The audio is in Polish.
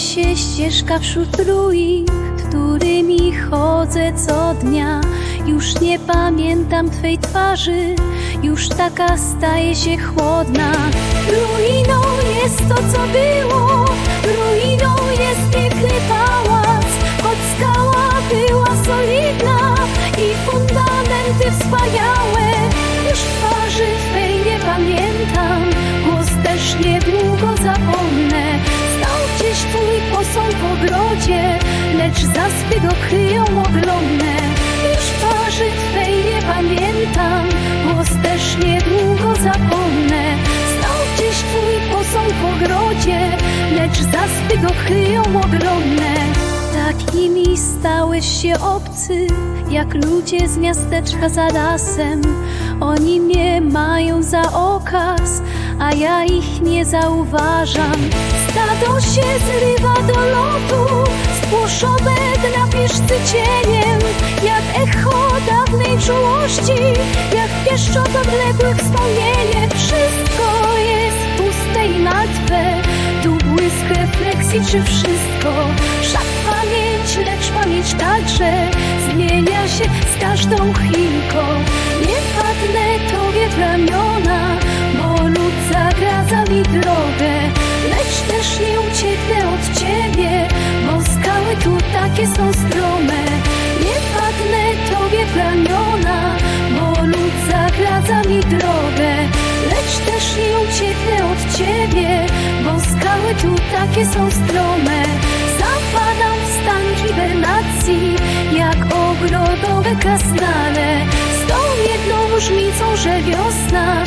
się ścieżka wśród ruin, którymi chodzę co dnia. Już nie pamiętam Twej twarzy, już taka staje się chłodna. Ruiną jest to, co było, ruiną jest piękny pałac, choć skała była solidna i fundamenty wspaniałe. Już twarzy Twej nie pamiętam, głos też niedługo zapomnę. Lecz zaspy go kryją ogromne. Już twarzy Twej nie pamiętam, głos też niedługo zapomnę. Stał gdzieś Twój posąg w ogrodzie, lecz zaspy go kryją ogromne. Takimi stałeś się obcy, jak ludzie z miasteczka za lasem. Oni mnie mają za okaz, a ja ich nie zauważam. Stado się zrywa do lotu, spłoszone na pieszcy cieniem, jak echo dawnej czułości, jak pieszczot odległych wspomnienie. Wszystko jest puste i martwe, tu błysk refleksji czy wszystko. Wszak pamięć, lecz pamięć także zmienia się z każdą chwilką. Nie padnę tobie w ramiona, są strome. Nie padnę tobie w ramiona, bo lud zagradza mi drogę, lecz też nie ucieknę od ciebie, bo skały tu takie są strome. Zapadam w stan hibernacji, jak ogrodowe krasnale. Z tą jedną różnicą, że wiosna